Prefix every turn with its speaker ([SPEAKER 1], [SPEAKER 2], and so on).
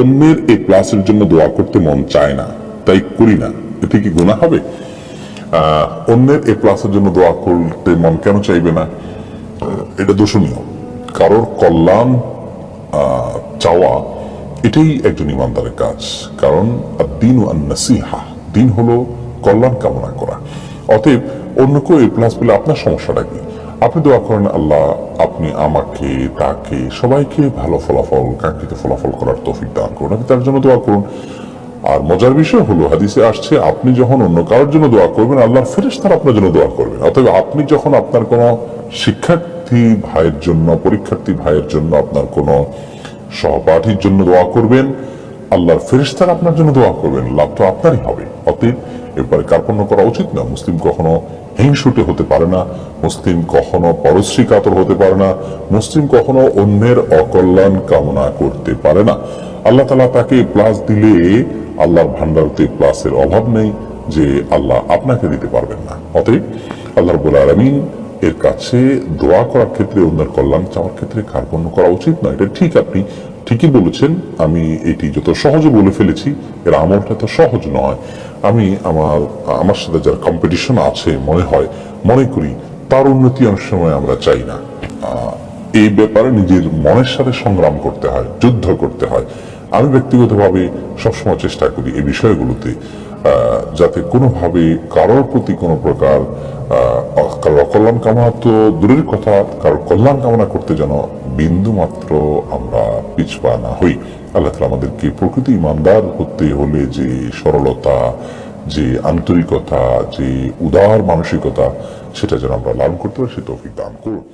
[SPEAKER 1] অন্যের এই ক্লাসের জন্য দোয়া করতে মন চায় না, তাই করি না। এতে কি গুণা হবে? অন্যের এই ক্লাসের জন্য দোয়া করতে মন কেন চাইবে না? এটা দোষণীয়। কারোর কল্যাণ চাওয়া, এটাই একজন ইমানদারের কাজ। কারণ দিন ও নাসিহা দিন হলো কল্যাণ কামনা করা। অতএব অন্য কেউ এই প্লাস পেলে আপনার সমস্যাটা কি? আপনি দোয়া করেন, আল্লাহ আপনি আমাকে, তাকে, সবাইকে ভালো ফলাফল, কাঙ্ক্ষিত ফলাফল করার তৌফিক দান করুন। আপনি তার জন্য দোয়া করুন। আর মজার বিষয় হলো, হাদিসে আসছে, আপনি যখন অন্য কারোর জন্য দোয়া করবেন, আল্লাহর ফেরেশতারা আপনার জন্য দোয়া করবেন অতএব আপনি যখন আপনার কোনো শিক্ষার্থী ভাইয়ের জন্য, পরীক্ষার্থী ভাইয়ের জন্য আপনার কোনো সহপাঠীর জন্য দোয়া করবেন, আল্লাহর ফেরেশতারা আপনার জন্য দোয়া করবেন। লাভ তো আপনারই হবে। অতএব এরপরে কার্পণ্য করা উচিত না। মুসলিম কখনো হিংসুটে হতে পারে না, মুসলিম কখনো পরশ্রী কাতর হতে পারে না, মুসলিম কখনো অন্যের অকল্যাণ কামনা করতে পারে না। আল্লাহ তালা তাকে প্লাস দিলে আল্লাহর ভান্ডারতে প্লাসের অভাব নেই যে আল্লাহ আপনাকে দিতে পারবেন না। অতএব আল্লাহ রবুল আলমিন এর কাছে দোয়া করার ক্ষেত্রে অন্যের কল্যাণ চাওয়ার ক্ষেত্রে কার্পণ্য করা উচিত নয় এটা ঠিক আপনি ঠিকই বলেছেন, আমি এটি যত সহজে বলে ফেলেছি, এর আমলটা তো সহজ নয়। আমি আমার আমার সাথে যার কম্পিটিশন আছে, মনে হয়, মনে করি, তার উন্নতি অনেক সময় আমরা চাই না। এই ব্যাপারে নিজের মনের সাথে সংগ্রাম করতে হয়, যুদ্ধ করতে হয়। আমি ব্যক্তিগতভাবে সবসময় চেষ্টা করি এই বিষয়গুলোতে। যাতে কোনোভাবে কারোর প্রতি কোনো প্রকার কারোর অকল্যাণ কামনা তো দূরের কথা, কারোর কল্যাণ কামনা করতে যেন বিন্দু মাত্র আমরা পিছপা না হই। আল্লাহ তালা আমাদেরকে প্রকৃতি ইমানদার হতে হলে যে সরলতা, যে আন্তরিকতা, যে উদার মানসিকতা, সেটা যেন আমরা লালন করতে পারি, সে তৌফিক দান করুন।